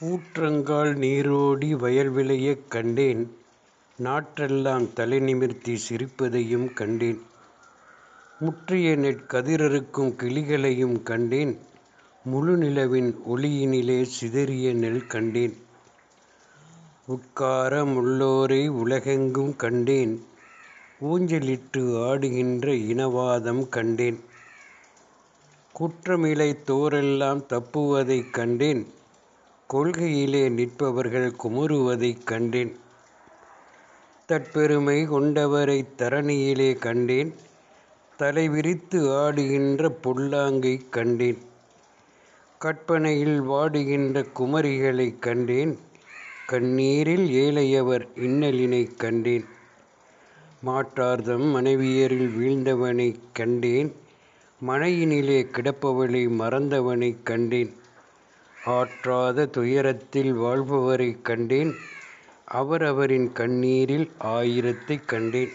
ஊற்றங்கால் நீரோடி வயல்விளையக் கண்டேன். நாற்றெல்லாம் தலைநிமிர்த்திச் சிரிப்பதையும் கண்டேன். முற்றிய நெற்கதிரறுக்கும் கிளிகளையும் கண்டேன். முழுநிலவின் ஒளியினிலே சிதறிய நெல் கண்டேன். உட்கார முள்ளோரை உலகெங்கும் கண்டேன். ஊஞ்சலிட்டு ஆடுகின்ற இனவாதம் கண்டேன். குற்றமிழைத்தோரெல்லாம் தப்புவதைக் கண்டேன். கொள்கையிலே நிற்பவர்கள் குமுறுவதைக் கண்டேன். தற்பெருமை கொண்டவரைத் தரணியிலே கண்டேன். தலைவிரித்து ஆடுகின்ற பொல்லாங்கைக் கண்டேன். கற்பனையில் வாடுகின்ற குமரிகளைக் கண்டேன். கண்ணீரில் ஏழையவர் இன்னலினைக் கண்டேன். மாற்றார்தம் மனைவியரில் வீழ்ந்தவனைக் கண்டேன். மனையினிலே கிடப்பவளை மறந்தவனைக் கண்டேன். ஆற்றாத துயரத்தில் வாழ்பவரைக் கண்டேன். அவரவரின் கண்ணீரில் ஆயிரத்தைக் கண்டேன்.